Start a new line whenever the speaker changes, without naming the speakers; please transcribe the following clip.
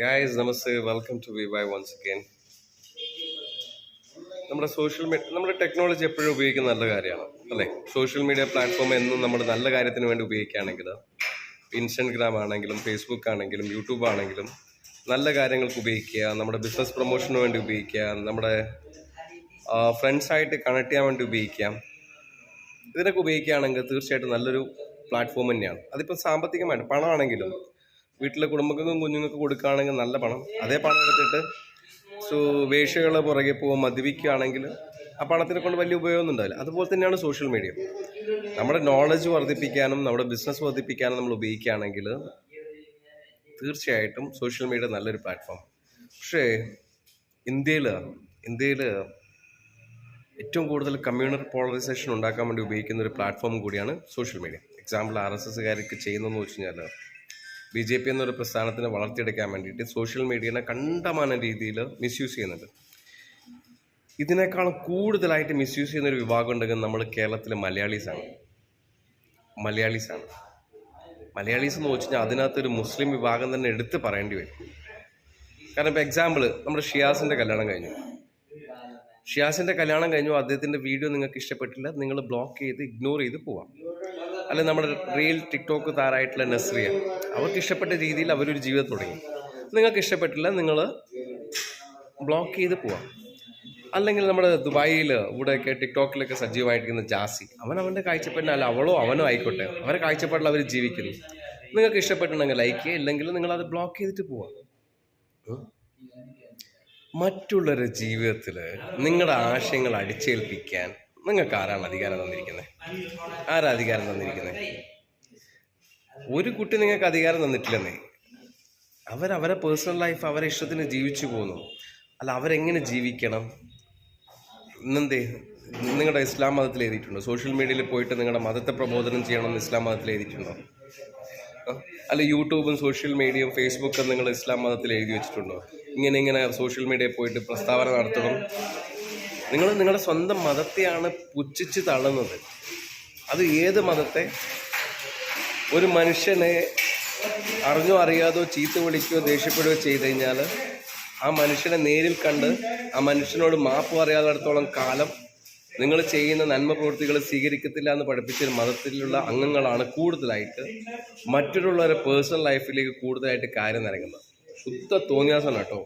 Guys namaste welcome to V by once again നമ്മുടെ social media നമ്മുടെ technology എപ്പോഴും ഉപയോഗിക്കുന്ന നല്ല കാര്യമാണ് അല്ലേ? സോഷ്യൽ മീഡിയ പ്ലാറ്റ്ഫോം എന്നും നമ്മൾ നല്ല കാര്യത്തിന് വേണ്ടി ഉപയോഗിക്കുകയാണെങ്കിൽ ഇൻസ്റ്റഗ്രാം ആണെങ്കിലും ഫേസ്ബുക്ക് ആണെങ്കിലും യൂട്യൂബ് ആണെങ്കിലും നല്ല കാര്യങ്ങൾക്ക് ഉപയോഗിക്കുക നമ്മുടെ ബിസിനസ് പ്രൊമോഷന് വേണ്ടി ഉപയോഗിക്കുക നമ്മുടെ ഫ്രണ്ട്സായിട്ട് കണക്ട് ചെയ്യാൻ വേണ്ടി ഉപയോഗിക്കാം ഇതിനൊക്കെ ഉപയോഗിക്കുകയാണെങ്കിൽ തീർച്ചയായിട്ടും നല്ലൊരു പ്ലാറ്റ്ഫോം തന്നെയാണ്. അതിപ്പോൾ സാമ്പത്തികമായിട്ട് പണമാണെങ്കിലും വീട്ടിലെ കുടുംബങ്ങൾക്കും കുഞ്ഞുങ്ങൾക്ക് കൊടുക്കുകയാണെങ്കിൽ നല്ല പണം. അതേ പണം എടുത്തിട്ട് സോ വേഷ്യകളെ പുറകെ പോകും മദ്യപിക്കുകയാണെങ്കിൽ ആ പണത്തിനെ കൊണ്ട് വലിയ ഉപയോഗമൊന്നും ഉണ്ടാവില്ല. അതുപോലെ തന്നെയാണ് സോഷ്യൽ മീഡിയ നമ്മുടെ നോളജ് വർദ്ധിപ്പിക്കാനും നമ്മുടെ ബിസിനസ് വർദ്ധിപ്പിക്കാനും നമ്മൾ ഉപയോഗിക്കുകയാണെങ്കിൽ തീർച്ചയായിട്ടും സോഷ്യൽ മീഡിയ നല്ലൊരു പ്ലാറ്റ്ഫോം പക്ഷേ ഇന്ത്യയിൽ ഇന്ത്യയിൽ ഏറ്റവും കൂടുതൽ കമ്മ്യൂണൽ പോളറൈസേഷൻ ഉണ്ടാക്കാൻ വേണ്ടി ഉപയോഗിക്കുന്ന ഒരു പ്ലാറ്റ്ഫോം കൂടിയാണ് social media example R S എസ്സുകാർക്ക് ചെയ്യുന്നതെന്ന് വെച്ച് കഴിഞ്ഞാൽ ബി ജെ പി എന്നൊരു പ്രസ്ഥാനത്തിനെ വളർത്തിയെടുക്കാൻ വേണ്ടിയിട്ട് സോഷ്യൽ മീഡിയനെ കണ്ടമാന രീതിയിൽ മിസ്യൂസ് ചെയ്യുന്നുണ്ട്. ഇതിനേക്കാളും കൂടുതലായിട്ട് മിസ്യൂസ് ചെയ്യുന്ന ഒരു വിഭാഗം ഉണ്ടെങ്കിൽ നമ്മൾ കേരളത്തിലെ മലയാളീസാണ് മലയാളീസാണ് മലയാളീസ് എന്ന് വെച്ച് കഴിഞ്ഞാൽ അതിനകത്തൊരു മുസ്ലിം വിഭാഗം തന്നെ എടുത്ത് പറയേണ്ടി വരും. കാരണം ഇപ്പോൾ എക്സാമ്പിൾ നമ്മുടെ ഷിയാസിന്റെ കല്യാണം കഴിഞ്ഞു. ഷിയാസിന്റെ കല്യാണം കഴിഞ്ഞു അദ്ദേഹത്തിന്റെ വീഡിയോ നിങ്ങൾക്ക് ഇഷ്ടപ്പെട്ടില്ല നിങ്ങൾ ബ്ലോക്ക് ചെയ്ത് ഇഗ്നോർ ചെയ്ത് പോവാം. അല്ലെ നമ്മുടെ റിയൽ ടിക്ടോക്ക് താരായിട്ടുള്ള നസ്രിയ. അവർക്ക് ഇഷ്ടപ്പെട്ട രീതിയിൽ അവരൊരു ജീവിതം തുടങ്ങി. നിങ്ങൾക്ക് ഇഷ്ടപ്പെട്ടില്ല നിങ്ങൾ ബ്ലോക്ക് ചെയ്ത് പോവാം. അല്ലെങ്കിൽ നമ്മുടെ ദുബായിൽ ഇവിടെയൊക്കെ ടിക്ടോക്കിലൊക്കെ സജീവമായിരിക്കുന്ന ജാസി അവൻ അവന്റെ കാഴ്ചപ്പാടിന് അല്ല അവളോ അവനോ ആയിക്കോട്ടെ. അവരെ കാഴ്ചപ്പാടിൽ അവർ ജീവിക്കുന്നു. നിങ്ങൾക്ക് ഇഷ്ടപ്പെട്ടുണ്ടെങ്കിൽ ലൈക്ക് ചെയ്യുക ഇല്ലെങ്കിൽ നിങ്ങൾ അത് ബ്ലോക്ക് ചെയ്തിട്ട് പോവാം. മറ്റുള്ളവരുടെ ജീവിതത്തിൽ നിങ്ങളുടെ ആശയങ്ങൾ അടിച്ചേൽപ്പിക്കാൻ നിങ്ങൾക്ക് ആരാണ് അധികാരം തന്നിരിക്കുന്നത്? ആരാ അധികാരം തന്നിരിക്കുന്നത്? ഒരു കുട്ടി നിങ്ങൾക്ക് അധികാരം തന്നിട്ടില്ലെന്നേ. അവരവരെ പേഴ്സണൽ ലൈഫ് അവരെ ഇഷ്ടത്തിന് ജീവിച്ചു പോകുന്നു അല്ല അവരെങ്ങനെ ജീവിക്കണം? ഇന്നെന്തേ? നിങ്ങളുടെ ഇസ്ലാം മതത്തിൽ എഴുതിയിട്ടുണ്ടോ? സോഷ്യൽ മീഡിയയിൽ പോയിട്ട് നിങ്ങളുടെ മതത്തെ പ്രബോധനം ചെയ്യണമെന്ന് ഇസ്ലാം മതത്തിൽ എഴുതിയിട്ടുണ്ടോ? അല്ല യൂട്യൂബും സോഷ്യൽ മീഡിയയും ഫേസ്ബുക്കും നിങ്ങൾ ഇസ്ലാം മതത്തിൽ എഴുതി വെച്ചിട്ടുണ്ടോ? ഇങ്ങനെ ഇങ്ങനെ സോഷ്യൽ മീഡിയയിൽ പോയിട്ട് പ്രസ്താവന നടത്തണം. നിങ്ങൾ നിങ്ങളുടെ സ്വന്തം മതത്തെയാണ് പുച്ഛിച്ച് തള്ളുന്നത്. അത് ഏത് മതത്തെ? ഒരു മനുഷ്യനെ അറിഞ്ഞോ അറിയാതോ ചീത്ത വിളിക്കുകയോ ദേഷ്യപ്പെടുകയോ ചെയ്ത് കഴിഞ്ഞാൽ ആ മനുഷ്യനെ നേരിൽ കണ്ട് ആ മനുഷ്യനോട് മാപ്പ് പറയാത്തിടത്തോളം കാലം നിങ്ങൾ ചെയ്യുന്ന നന്മ പ്രവൃത്തികൾ സ്വീകരിക്കത്തില്ല എന്ന് പഠിപ്പിച്ച മതത്തിലുള്ള അംഗങ്ങളാണ് കൂടുതലായിട്ട് മറ്റുള്ളവരുടെ പേഴ്സണൽ ലൈഫിലേക്ക് കൂടുതലായിട്ട് കാര്യം നൽകുന്നത് ശുദ്ധ തോന്നിയാസം കേട്ടോ